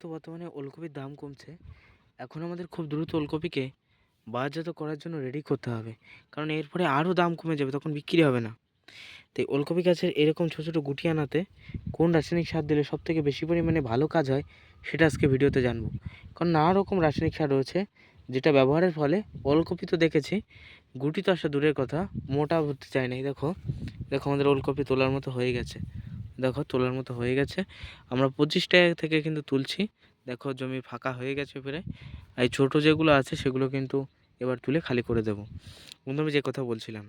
তো বর্তমানে ওলকপির দাম কমছে। এখন আমাদের খুব দ্রুত ওলকপিকে বাজারজাত করার জন্য রেডি করতে হবে। কারণ এরপরে আরও দাম কমে যাবে, তখন বিক্রি হবে না। তাই ওলকপি গাছের এরকম ছোটো ছোটো গুটি আনাতে কোন রাসায়নিক সার দিলে সব থেকে বেশি পরিমাণে ভালো কাজ হয়, সেটা আজকে ভিডিওতে জানব। কারণ নানা রকম রাসায়নিক সার রয়েছে, যেটা ব্যবহারের ফলে ওলকপি তো দেখেছি, গুটি তো আসা দূরের কথা, মোটা হতে চায় না দেখো দেখো আমাদের ওলকপি তোলার মতো হয়ে গেছে। দেখো তোলার মতো হয়ে গেছে। আমরা পঁচিশ টাকা থেকে কিন্তু তুলছি। দেখো জমি ফাঁকা হয়ে গেছে প্রায়। এই ছোটো যেগুলো আছে সেগুলো কিন্তু এবার তুলে খালি করে দেবো। বন্ধু, আমি যে কথা বলছিলাম,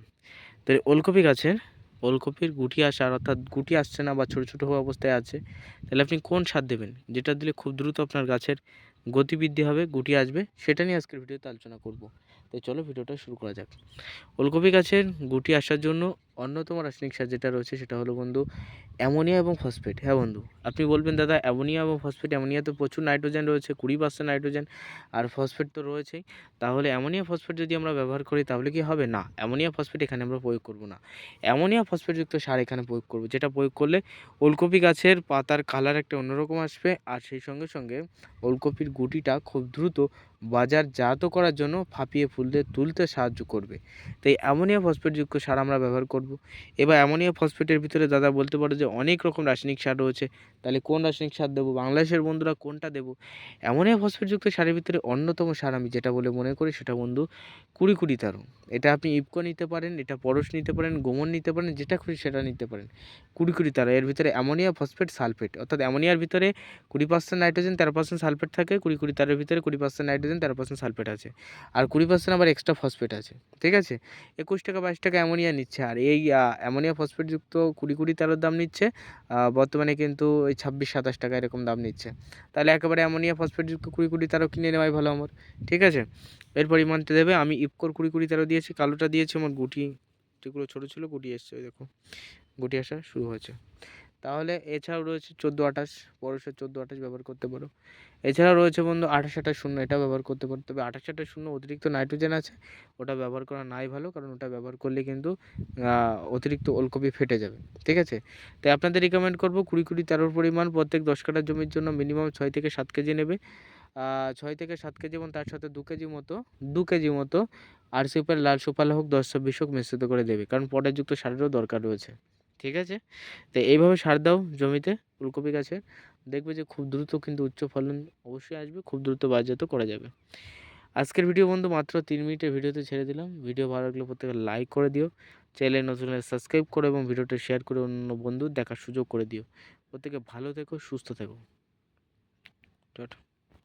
তো ওলকপি গাছের, ওলকপির গুটি আসার অর্থাৎ গুটি আসছে না বা ছোটো ছোটো অবস্থায় আছে, তাহলে আপনি কোন সার দেবেন? যেটা দিলে খুব দ্রুত আপনার গাছের গতিবৃদ্ধি হবে গুটি আসবে, সেটা নিয়ে আজকের ভিডিওতে আলোচনা করব। তাই চলো ভিডিওটা শুরু করা যাক। ওলকপি গাছের গুটি আসার জন্য অন্যতম রাসায়নিক সার যেটা রয়েছে সেটা হলো বন্ধু অ্যামোনিয়া এবং ফসফেট। হ্যাঁ বন্ধু, আপনি বলবেন, দাদা, অ্যামোনিয়া এবং ফসফেট অ্যামোনিয়াতে প্রচুর নাইট্রোজেন রয়েছে, কুড়ি পার্সেন্ট নাইট্রোজেন, আর ফসফেট তো রয়েছেই। তাহলে অ্যামোনিয়া, ফসফেট যদি আমরা ব্যবহার করি, তাহলে কি হবে? না, অ্যামোনিয়া, ফসফেট এখানে আমরা প্রয়োগ করব না। অ্যামোনিয়া, ফসফেটযুক্ত সার এখানে প্রয়োগ করব, যেটা প্রয়োগ করলে ওলকপি গাছের পাতার কালার একটা অন্যরকম আসবে, আর সেই সঙ্গে সঙ্গে ওলকপির গুটিটা খুব দ্রুত বাজারজাত করার জন্য ফাঁপিয়ে ফুলতে তুলতে সাহায্য করবে। তাই অ্যামোনিয়া ফসফেটযুক্ত সার আমরা ব্যবহার করব। এবার অ্যামোনিয়া ফসফেটের ভিতরে দাদা বলতে পারো যে অনেক রকম রাসায়নিক সার রয়েছে। তাহলে কোন রাসায়নিক সার দেবো? বাংলাদেশের বন্ধুরা কোনটা দেবো? অ্যামোনিয়া ফসফেটযুক্ত সারের ভিতরে অন্যতম সার আমি যেটা বলে মনে করি সেটা বন্ধু কুড়ি কুড়ি তারো এটা আপনি ইপকো নিতে পারেন, এটা পরশ নিতে পারেন, গোমন নিতে পারেন, যেটা খুশি সেটা নিতে পারেন। কুড়ি কুড়ি তারো এর ভিতরে অ্যামোনিয়া ফসফেট সালফেট। অর্থাৎ অ্যামোনিয়ার ভিতরে কুড়ি পার্সেন্ট নাইট্রোজেন তেরো পার্সেন্ট সালফেট থাকে। কুড়ি কুড়ি তারের ভিতরে কুড়ি পার্সেন্ট নাইট্রোজেন তেরো পার্সেন্ট সালফেট আছে। আর কুড়ি পার্সেন্ট আবার এক্সট্রা ফসফেট আছে। ঠিক আছে? একুশ টাকা, বাইশ টাকা অ্যামোনিয়া নিচ্ছে। আর এই অ্যামোনিয়া ফসফেটযুক্ত কুড়ি কুড়ি তেরোর দাম নিচ্ছে। বর্তমানে কিন্তু ওই ছাব্বিশ, সাতাশ টাকা এরকম দাম নিচ্ছে। তাহলে একেবারে অ্যামোনিয়া ফসফেটযুক্ত কুড়ি কুড়ি তেরো কিনে নেওয়াই ভালো আমার। ঠিক আছে? এর পরিমাণটা দেবে। আমি ইফকোর কুড়ি কুড়ি তেরো দিয়েছি, কালোটা দিয়েছি, আমার গুটি যেগুলো ছোটো ছিল, গুটি এসছে দেখো। গুটি আসা শুরু হয়েছে। তাহলে এছাড়াও রয়েছে চোদ্দ আঠাশ পরশের চোদ্দ আঠাশ ব্যবহার করতে পারো। এছাড়াও রয়েছে বন্ধু আঠাশ আঠাশ শূন্য, এটা ব্যবহার করতে পারো। তবে আঠাশ আঠাশ শূন্য অতিরিক্ত নাইট্রোজেন আছে, ওটা ব্যবহার করা নাই ভালো, কারণ ওটা ব্যবহার করলে কিন্তু অতিরিক্ত ওলকপি ফেটে যাবে, ঠিক আছে? তাই আপনাদের রিকমেন্ড করব কুড়ি কুড়ি তেরোর পরিমাণ প্রত্যেক দশ কাঠা জমির জন্য মিনিমাম ছয় থেকে সাত কেজি নেবে। ছয় থেকে সাত কেজি এবং তার সাথে দু কেজি মতো, দু কেজি মতো আর সুপার লাল সুপার হোক দশ ছাব্বিশ হোক মিশ্রিত করে দেবে, কারণ পটাশযুক্ত সারেরও দরকার রয়েছে। ঠিক আছে? তো এইভাবে সার দাও জমিতে, ফুলকপি গাছে। দেখবে যে খুব দ্রুত কিন্তু উচ্চ ফলন অবশ্যই আসবে, খুব দ্রুত বাজারজাত করা যাবে। আজকের ভিডিও বন্ধু মাত্র তিন মিনিটের ভিডিওতে ছেড়ে দিলাম। ভিডিও ভালো লাগলে প্রত্যেকে লাইক করে দিও। চ্যানেল নতুন সাবস্ক্রাইব করো এবং ভিডিওটা শেয়ার করে অন্য বন্ধু দেখার সুযোগ করে দিও। প্রত্যেকে ভালো থেকো, সুস্থ থেকো।